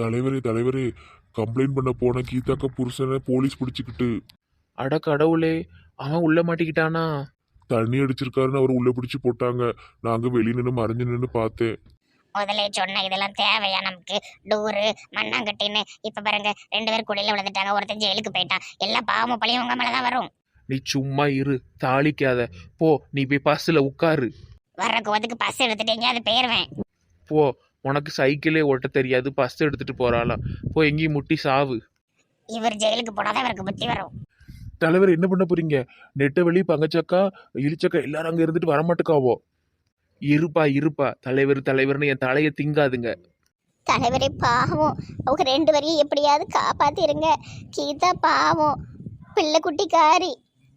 தலைவரே தலைவரே கம்ப்ளைண்ட் பண்ண போன கீதாக்கா புருஷனை போலீஸ் பிடிச்சிக்கிட்டு. அட கடவுளே அவன் உள்ள மாட்டிக்கிட்டானா? தண்ணி அடிச்சிருக்காருன்னு அவர் உள்ள பிடிச்சு போட்டாங்க. நாங்க வெளிய நின்று மறைஞ்சு நின்று பார்த்தேன். முதல்ல சொன்ன இதெல்லாம் தேவையா நமக்கு? டூரு மண்ணாங்கட்டின்னு. இப்ப பாருங்க ரெண்டு பேரும் குடியில விழுந்துட்டாங்க. ஒருத்தன் ஜெயிலுக்கு போயிட்டான். எல்லா பாவமும் பழியும் உங்க மேலதான் வரும். நீ சும்மா இரு தாளிக்காத. போ நீ போய் பஸ்ஸில் உட்காரு. வர்ற கோவத்துக்கு பஸ் எடுத்துட்டு எங்கேயாவது போயிருவேன். போ உனக்கு சைக்கிளே ஓட்ட தெரியாது பஸ் எடுத்துட்டு போறாளாம். போ எங்கேயும் முட்டி சாவு. இவர் ஜெயிலுக்கு போனாதான் இவருக்கு புத்தி வரும். தலைவர் என்ன பண்ண போறீங்க? நெட்டவெளி பங்கச்சக்கா இழிச்சக்கா எல்லாரும் அங்க இருந்துட்டு வரமாட்டுக்காவோ? இருப்பா இருப்பா. தலைவர் தலைவர்னு என் தலையை திங்காதுங்க. தலைவரே பாவம். அவங்க ரெண்டு வரையும் எப்படியாவது காப்பாத்திருங்க. கீதா பாவம். பிள்ளை குட்டிக்காரி.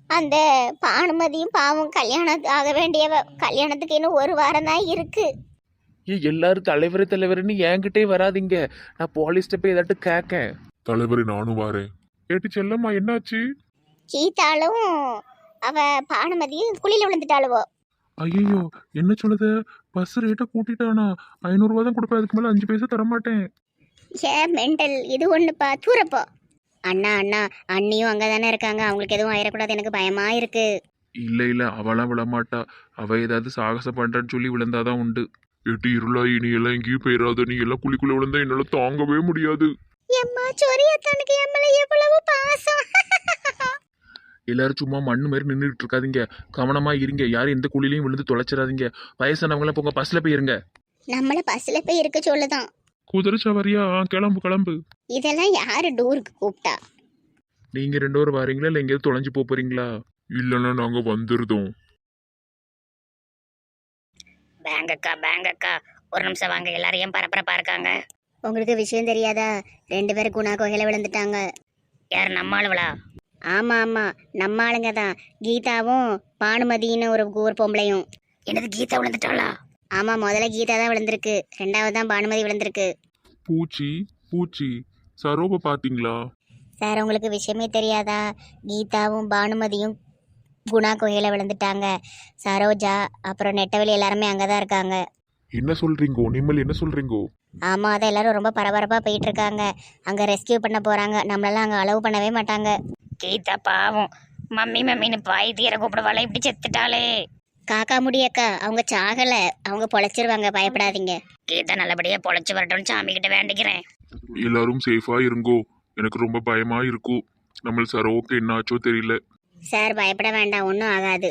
அந்த பானுமதியும் பாவம் கல்யாணம் ஆக வேண்டியவ கல்யாணத்துக்கு இன்னும் ஒரு வாரம் தான் இருக்கு. ஏ எல்லாரும் தலைவர் தலைவர்னு என்கிட்டே வராதீங்க. நான் போலீஸ்ட்ட போய் ஏதாட்டு கேட்கேன் தலைவரே நானும் வரேன். ஏட்டி செல்லம்மா என்னாச்சு? கீதாலும் அவ பானுமதியும் குழியில விழுந்துட்டாளுவோ. ஐயோ என்ன சொல்லுத? பஸ் ரேட்டை கூட்டிட்டானா? ஐநூறுரூவா தான் கொடுப்பேன். அதுக்கு மேலே அஞ்சு பைசா தரமாட்டேன். ஏன் மெண்டல் இது ஒண்ணுப்பா தூரப்போ. அண்ணா அண்ணா அண்ணியும் அங்கே தானே இருக்காங்க. அவங்களுக்கு எதுவும் ஆயிடக்கூடாது எனக்கு பயமா இருக்கு. இல்ல இல்ல அவளாம் விழமாட்டா அவ ஏதாவது சாகசம் பண்றான்னு சொல்லி விழுந்தாதான் உண்டு. ஏட்டி இருளா நீ எல்லாம் எங்கேயும் போயிடாத நீ எல்லாம் குழிக்குள்ள விழுந்தா என்னால தாங்கவே முடியாது. எம்மா சொரியத்தனுக்கு எம்மல எவ்வளவு பாசம்? எல்லாரும் சும்மா மண்ணு மாதிரி நின்றுட்டு இருக்காதீங்க. கவனமா இருங்க. யாரும் எந்த குழிலையும் விழுந்து தொலைச்சிடாதீங்க. வயசானவங்களாம் போங்க பஸ்ல போயிருங்க. நம்மள பஸ்ல போய் இருக்க சொல்லுதான். குதிரை சவாரியா? ஆ, கிளம்பு கிளம்பு. இதெல்லாம் யாரு டூருக்கு கூப்பிட்டா? நீங்க ரெண்டு பேரும் வரீங்களா? இல்ல எங்கேயாவது தொலைஞ்சு போப் போறீங்களா? இல்லைன்னா நாங்க வந்துருதோம். பேங்க் அக்கா பேங்க் அக்கா ஒரு நிமிஷம் வாங்க எல்லாரையும் பரபரப்பா இருக்காங்க? உங்களுக்கு விஷயம் தெரியாதா? ரெண்டு பேரும் குணா கோகையில விழுந்துட்டாங்க. யார் நம்ம ஆளுவளா ஆமா ஆமா. நம்ம ஆளுங்க தான். கீதாவும் பானுமதின்னு ஒரு ஒரு பொம்பளையும். என்னது கீதா விழுந்துட்டாளா? ஆமா முதல்ல கீதா தான் விழுந்திருக்கு. ரெண்டாவது தான் பானுமதி விழுந்திருக்கு. பூச்சி பூச்சி. சரோப பாத்தீங்களா? சார் உங்களுக்கு விஷயமே தெரியாதா? கீதாவும் பானுமதியும் குணா கோயில விழுந்துட்டாங்க. சரோஜா அப்புறம் நெட்டவெளி எல்லாருமே அங்கே தான் இருக்காங்க. என்ன சொல்றீங்கோ? நிம்மல் என்ன சொல்றீங்கோ? ஆமாம் அதை எல்லாரும் ரொம்ப பரபரப்பாக போயிட்டு இருக்காங்க அங்கே ரெஸ்கியூ பண்ண போகிறாங்க நம்மளெல்லாம் அங்கே அலோவ் பண்ணவே மாட்டாங்க. கீதா பாவம். மம்மி மம்மின்னு பாய் தீர கூப்பிடுவாளே இப்படி செத்துட்டாளே. காக்கா முடியக்கா அவங்க சாகலை. அவங்க பொழைச்சிருவாங்க பயப்படாதீங்க. கீதா நல்லபடியாக பொழைச்சி வரட்டும்னு சாமி கிட்ட வேண்டிக்கிறேன். எல்லாரும் சேஃபா இருங்கோ. எனக்கு ரொம்ப பயமா இருக்கும் நம்ம சரோவுக்கு என்ன ஆச்சோ தெரியல. சார் பயப்பட வேண்டாம். ஒன்றும் ஆகாது.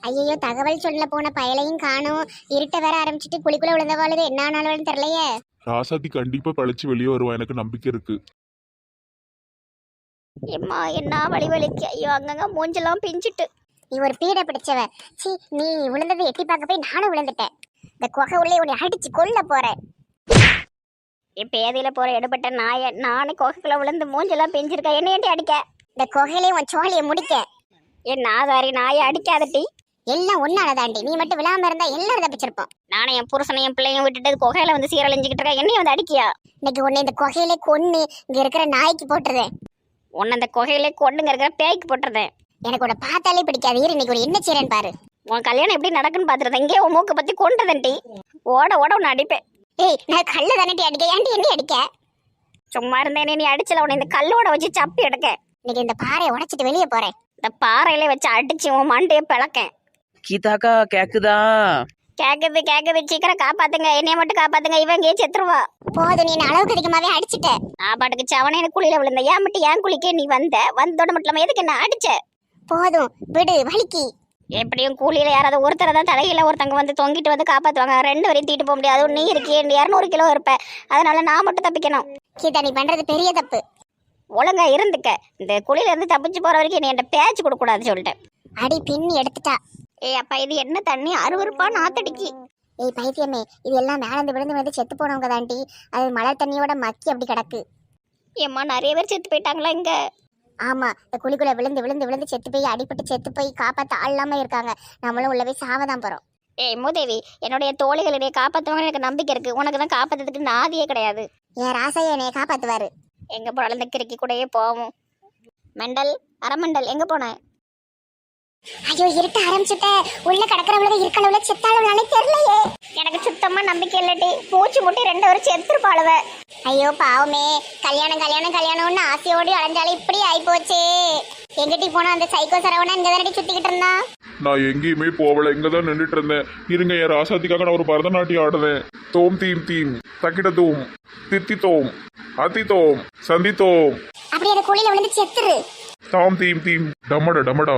ஐயோ தகவல் சொல்ல போன பயலையும் காணும். இருட்ட வேற ஆரம்பிச்சிட்டு குழிக்குள்ள விழுந்தவாளுது என்ன ஆனாலும் தெரியலையே. ராசாத்தி கண்டிப்பா பழிச்சு வெளியே வருவா. எனக்கு நம்பிக்கை இருக்கு. எம்மா என்ன வலி வலிக்கு ஐயோ அங்கங்க மூஞ்செல்லாம் பிஞ்சிட்டு. நீ ஒரு பீடை பிடிச்சவ. சி நீ விழுந்ததை எட்டி பார்க்க போய் நானும் விழுந்துட்டேன். இந்த குகை உள்ளே உன்னை அடிச்சு கொல்ல போறேன். இப்ப ஏதியில போற எடுபட்ட நாய நானே குகைக்குள்ள விழுந்து மூஞ்செல்லாம் பிஞ்சிருக்க? என்ன ஏண்டி அடிக்க? இந்த குகையிலே உன் சோழியை முடிக்க. என் நாதாரி நாயை அடிக்காதட்டி எல்லாம் ஒன்னாலதாண்டி நீ மட்டும் விழாம இருந்தா எல்லாரும் தப்பிச்சிருப்போம். நானே என் புருஷனையும் பிள்ளையும் விட்டுட்டு குகையில வந்து சீரழிஞ்சுக்கிட்டு இருக்கேன். என்னையும் வந்து அடிக்கியா? இன்னைக்கு உன்னை இந்த குகையிலே கொன்னு இங்க இருக்கிற நாய்க்கு போட்டுருதேன் உன்னை அந்த குகையிலே கொண்டுங்க இருக்கிற பேய்க்கு போட்டுருதேன் எனக்கு உன்னை பார்த்தாலே பிடிக்காது. இரு இன்னைக்கு ஒரு என்ன செய்றேன்னு பாரு. உன் கல்யாணம் எப்படி நடக்குன்னு பாத்துருந்தேன் இங்கே உன் மூக்க பத்தி கொண்டுதன்டி ஓட ஓட உன்னை அடிப்பேன். ஏய் நான் கல்லு தானே அடிக்க ஏன்டி என்ன அடிக்க? சும்மா இருந்தேனே நீ அடிச்சல உன்னை இந்த கல்லோட வச்சு சப்பி எடுக்க. இன்னைக்கு இந்த பாறையை உடைச்சிட்டு வெளியே போறேன். இந்த பாறையில வச்சு அடிச்சு உன் மண்டையை பிளக்கேன். கீதாக்கா கேக்குதா? கேக்குது கேக்குது. சீக்கிரம் காப்பாத்துங்க. என்னைய மட்டும் காப்பாத்துங்க. இவன் இங்கே செத்துருவா. போதும் நீ அளவுக்கு அதிகமாவே அடிச்சிட்ட. நான் பாட்டுக்கு சவனே எனக்கு குழியில விழுந்த ஏன் மட்டும் ஏன் குளிக்க நீ வந்த? வந்தோட மட்டும் இல்லாம எதுக்கு என்ன அடிச்ச? போதும் விடு வலிக்கு. எப்படியும் கூலியில யாராவது ஒருத்தரை தான் தலையில ஒருத்தங்க வந்து தொங்கிட்டு வந்து காப்பாத்துவாங்க. ரெண்டு வரையும் தீட்டு போக முடியாது. அதுவும் நீ இருக்கே இரநூறு கிலோ இருப்ப. அதனால நான் மட்டும் தப்பிக்கணும். கீதா நீ பண்றது பெரிய தப்பு. ஒழுங்கா இருந்துக்க. இந்த குழியில இருந்து தப்பிச்சு போற வரைக்கும் நீ என்கிட்ட பேச்சு கொடுக்க கூடாது சொல்லிட்டேன். அடி பின்னி எடுத்துட்டா. ஏய் அப்பா இது என்ன தண்ணி? அருவருப்பா நாத்தடிக்கி. ஏய் பைத்தியமே இது எல்லாம் மேலேந்து விழுந்து வந்து செத்து போனவங்க தாண்டி அது மழை தண்ணியோட மக்கி அப்படி கிடக்கு. ஏம்மா நிறைய பேர் செத்து போயிட்டாங்களா இங்க? ஆமா இந்த குழிக்குள்ள விழுந்து விழுந்து விழுந்து செத்து போய் அடிபட்டு செத்து போய் காப்பாத்த ஆள் இல்லாம இருக்காங்க. நம்மளும் உள்ள போய் சாவதான் போறோம். ஏய் மூதேவி என்னுடைய தோழிகளுடைய காப்பாத்துவாங்க எனக்கு நம்பிக்கை இருக்கு. உனக்கு தான் காப்பாத்துறதுக்கு நாதியே கிடையாது. என் ராசையா என்னைய காப்பாத்துவாரு? எங்க போனாலும் இந்த கிறுக்கி கூடயே போவோம். மெண்டல் அரமண்டல் எங்க போன? ஐயோ இருட்ட ஆரம்பிச்சுட்ட. உள்ள கிடக்கிறவள இருக்களவுல செத்தாளவுனாலே தெரியலையே. எனக்கு சுத்தமா நம்பிக்கை இல்லட்டி பூச்சி முட்டி ரெண்டு வரும் செத்துருப்பாளுவ. ஐயோ பாவமே. கல்யாணம் கல்யாணம் கல்யாணம்னு ஆசையோடு அலைஞ்சாலும் இப்படி ஆயிப்போச்சே. எங்கிட்டி போனா அந்த சைக்கோ சரவணா இங்க தானடி சுத்திக்கிட்டு இருந்தான் நான் எங்கேயுமே போகல இங்க தான் நின்றுட்டு இருந்தேன். இருங்க என் ராசாத்திக்காக நான் ஒரு பரதநாட்டியம் ஆடுறேன். தோம் தீம் தீம். தக்கிட தூம். தித்தி தோம். அத்தி தோம். சந்தி தோம். அப்படி அந்த குழியில விழுந்து செத்துரு. தாம் தீம் தீம். டமட டமடா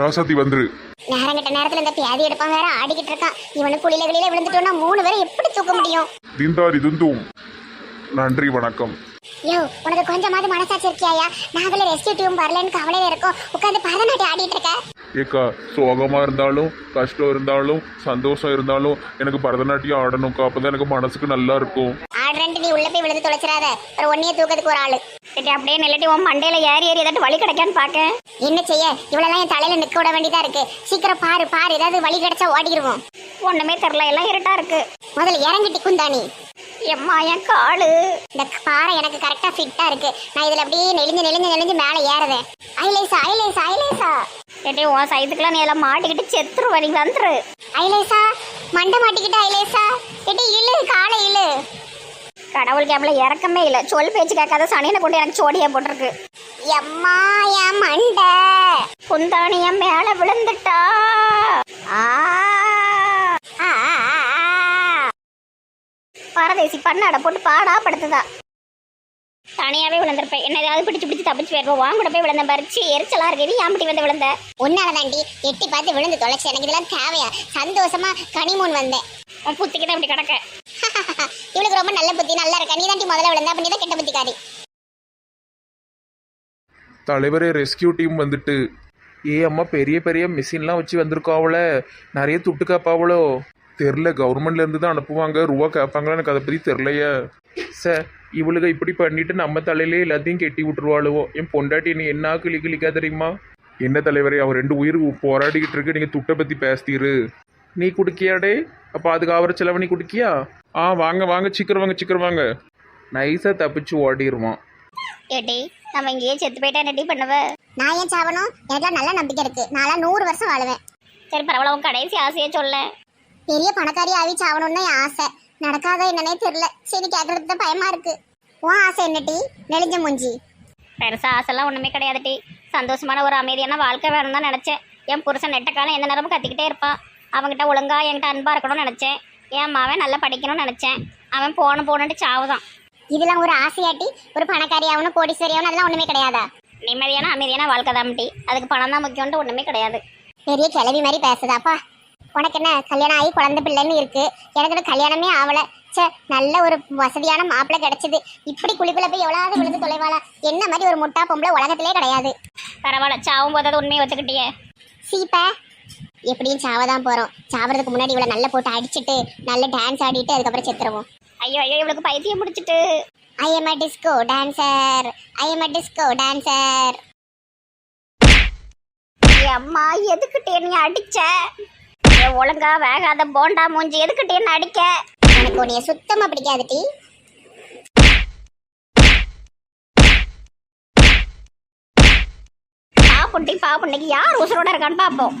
ராசாத்தி வந்துரு. நேரம் கட்ட நேரத்துல இந்த பியாதி எடுப்பான் வேற ஆடிக்கிட்டு இருக்கான். இவனு குழியில குழியில விழுந்துட்டோம்னா மூணு பேரை எப்படி தூக்க முடியும்? திந்தாரி துந்தும். நன்றி வணக்கம். யோ உனக்கு கொஞ்சமாவது மனசாட்சி இருக்கியாயா? நாங்களே ரெஸ்டியூ டியூம் வரலன்னு கவலையில இருக்கோம். உட்காந்து பரதநாட்டியம் ஆடிட்டு இருக்க. ஏக்கா சோகமா இருந்தாலும் கஷ்டம் இருந்தாலும் சந்தோஷம் இருந்தாலும் எனக்கு பரதநாட்டியம் ஆடணும்க்கா. அப்பதான் எனக்கு மனசுக்கு நல்லா இருக்கும். ஆடுறேன்ட்டு நீ உள்ள போய் விழுந்து தொலைச்சிடாத. ஒரு ஒன்னிய தூக்கத்துக்கு ஒரு ஆளு. சரி அப்படியே நில்லட்டி உன் மண்டையில ஏறி ஏறி ஏதாட்டு வழி கிடைக்கான்னு பாக்க என்ன செய்ய? இவ்வளவு என் தலையில நிக்க விட வேண்டியதா இருக்கு. சீக்கிரம் பாரு பாரு. ஏதாவது வழி கிடைச்சா ஓடிடுவோம். ஒண்ணுமே தெரியல எல்லாம் இருட்டா இருக்கு. முதல்ல இறங்கிட்டி குந்தாணி. எம்மா என் காலு. இந்த பாறை எனக்கு கரெக்டா ஃபிட்டா இருக்கு. நான் இதுல அப்படியே நெளிஞ்சு நெளிஞ்சு நெளிஞ்சு மேல ஏறுவேன் ஐலேசா ஐலேசா ஐலேசா. ஏட்டி உன் சைத்துக்குலாம் நீ எல்லாம் மாட்டிக்கிட்டு செத்துருவ நீ வந்துரு. ஐலேசா மண்டை மாட்டிக்கிட்டு ஐலேசா. ஏட்டி இழு காலை இழு. கடவுள் கேப்ல இறக்கமே இல்ல. சொல் பேச்சு கேட்காத சனியனை கொண்டு எனக்கு சோடியா போட்டிருக்கு. எம்மா என் மண்டை. குந்தாணி என் மேல விழுந்துட்டா. ஆ. பரதேசி பண்ணாட போட்டு பாடா படுத்துதா. தனியாவே விழுந்திருப்பேன். என்ன ஏதாவது பிடிச்சு பிடிச்சு தப்பிச்சு போயிருப்போம் வாங்க கூட போய் விழுந்த பறிச்சு எரிச்சலா இருக்கு. நீ ஆம்பட்டி வந்து விழுந்த? உன்னால தாண்டி எட்டி பார்த்து விழுந்து தொலைச்சு. எனக்கு இதெல்லாம் தேவையா? சந்தோஷமா கனிமூன் வந்தேன். உன் புத்திக்கு தான் இப்படி கிடக்க. இவளுக்கு ரொம்ப நல்ல புத்தி நல்லா இருக்கா? நீ தாண்டி முதல்ல விழுந்த அப்ப நீ தான் கெட்ட புத்திக்காரி. தலைவரே ரெஸ்கியூ டீம் வந்துட்டு. ஏ அம்மா பெரிய பெரிய மிஷின்லாம் வச்சு வந்திருக்காவல நிறைய துட்டு காப்பாவளோ தெரில கவர்மெண்ட்ல இருந்து தான் அனுப்புவாங்க. ரூபா கேட்பாங்களா எனக்கு அதை பற்றி தெரிலையே. சார் இவளுக இப்படி பண்ணிட்டு நம்ம தலையிலே எல்லாத்தையும் கெட்டி விட்டுருவாளுவோ? என் பொண்டாட்டி நீ என்ன கிளி கிளிக்கா தெரியுமா? என்ன தலைவரே அவன் ரெண்டு உயிர் போராடிக்கிட்டு இருக்கு. நீங்கள் துட்டை பற்றி பேசுதீரு நீ குடுக்கியாடே அப்போ அதுக்கு அவர செலவு நீ குடுக்கியா? ஆ வாங்க வாங்க சீக்கிரம் வாங்க சீக்கிரம் வாங்க. நைஸாக தப்பிச்சு ஓடிடுவான் ஏடி நம்ம இங்கேயே செத்து போயிட்டா ரெடி பண்ணுவ? நான் ஏன் சாவணும்? எனக்குலாம் நல்ல நம்பிக்கை இருக்கு. நான்லாம் நூறு வருஷம் வாழுவேன். சரி பரவாயில்ல உன் கடைசி ஆசையே சொல்ல. பெரிய பணக்காரி ஆவி சாவணும்னு என் ஆசை. நடக்காத என்னன்னே தெரியல. சரி கேட்கறதுக்கு தான் பயமா இருக்கு. உன் ஆசை என்னடி? நெளிஞ்ச மூஞ்சி. பெருசா ஆசைலாம் ஒண்ணுமே கிடையாது டி. சந்தோஷமான ஒரு அமைதியான வாழ்க்கை வேணும் தான் நினைச்சேன். என் புருஷன் நெட்ட காலம் எந்த நேரமும் கத்திக்கிட்டே இருப்பான். அவன்கிட்ட ஒழுங்கா என்கிட்ட அன்பா இருக்கணும்னு நினைச்சேன். என் மாவன் நல்லா படிக்கணும்னு நினைச்சேன். அவன் போன போனட்டு சாவுதான். இதெல்லாம் ஒரு ஆசையாட்டி ஒரு பணக்காரி ஆகணும் கோடீஸ்வரி ஆகணும் அதெல்லாம் ஒண்ணுமே கிடையாதா? நிம்மதியான அமைதியான வாழ்க்கை தான் டி அதுக்கு பணம் தான் முக்கியம்ட்டு ஒண்ணுமே கிடையாது. பெரிய கிளவி மாதிரி பேசுதாப்பா. உனக்கு என்ன கல்யாணம் ஆகி குழந்தை பிள்ளைன்னு இருக்கு. எனக்கு கல்யாணமே ஆகல ச்சே நல்ல ஒரு வசதியான மாப்பிள்ளை கிடைச்சது. இப்படி குளிக்குள்ள போய் எவ்வளவு விழுந்து தொலைவாளா? என்ன மாதிரி ஒரு முட்டா பொம்பளை உலகத்திலே கிடையாது. பரவாயில்ல சாவும் போது உண்மையை ஒத்துக்கிட்டியே. சீப்ப எப்படியும் சாவதான் போறோம். சாவறதுக்கு முன்னாடி இவளை நல்லா போட்டு அடிச்சிட்டு நல்ல டான்ஸ் ஆடிட்டு அதுக்கப்புறம் செத்துருவோம். ஐயோ ஐயோ இவளுக்கு பைத்தியம் முடிச்சிட்டு I am a disco dancer I am a disco dancer அம்மா எதுக்கிட்டே நீ அடிச்ச? ஒழுங்கா வேகாத போண்டா மூஞ்சி எதுக்கிட்டே என்ன அடிக்க? எனக்கு உன்னைய சுத்தமா பிடிக்காது டி. பாப்புண்டி பாப்புண்டிக்கு யார் உசுரோட இருக்கான்னு பாப்போம்.